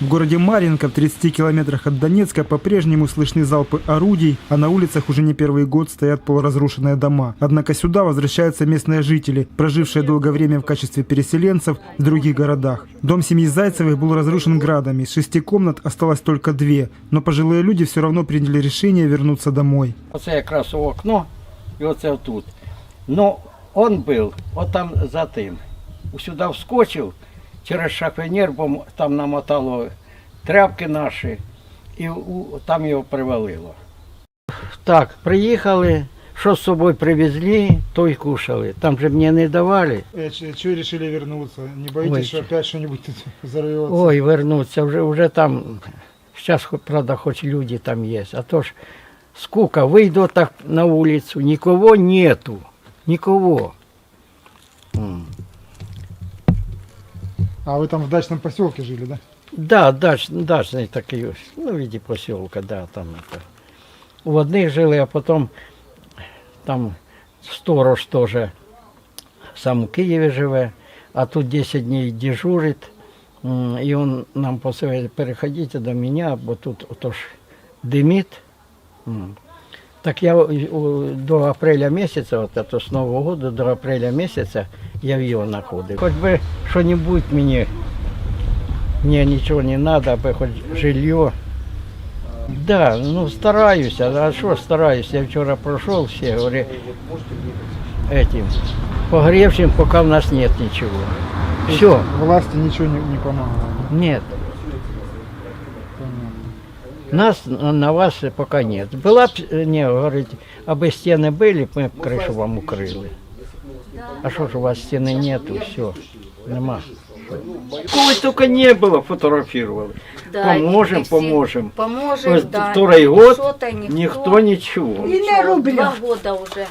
В городе Марьинка, в 30 километрах от Донецка, по-прежнему слышны залпы орудий, а на улицах уже не первый год стоят полуразрушенные дома. Однако сюда возвращаются местные жители, прожившие долгое время в качестве переселенцев в других городах. Дом семьи Зайцевых был разрушен градами, из шести комнат осталось только две, но пожилые люди все равно приняли решение вернуться домой. Оце якраз у окно і оце тут. Ну, он був отам за тим. Сюди вскочив через шифонір, бо там намотало тряпки наші, і у- там його привалило. Так, приїхали, що з собою привезли, то й кушали. Там же мені не давали. Чего решили вернуться? Не боитесь, Ой, что опять что-нибудь тут взорвется? Ой, вернуться, вже, вже там, зараз, правда, хоч люди там є. А то ж скука, вийду так на вулицю, нікого нету, нікого. А вы там в дачном поселке жили, да? Да, дач, дачний такий ось, ну, в виді посілка, да, там это. У одних жили, а потім там сторож теж сам у Києві живе, а тут 10 днів дежурить. М, І він нам посилає, переходіть до мене, бо тут отож димить. М. Так я у- у- до апреля місяця, от это з Нового року до апреля місяця я в його знаходив. Хоч би що-небудь мені мне ничего не надо, аби хоть жилье. Да, ну стараюсь, а что стараюсь? Я вчера прошел все, говорю, этим, погревшим, пока у нас нет ничего. Все, Власти ничего не, не помогало. нет. Нас на вас пока нет. Была б, не, говорить, аби стены были, б мы б крышу вам укрыли. А что ж у вас стены нету, все, нема. Кого только не было, фотографировали. Поможем, и все поможем. Поможем, Вот да. второй год никто. Никто ничего. Ничего, Два года уже.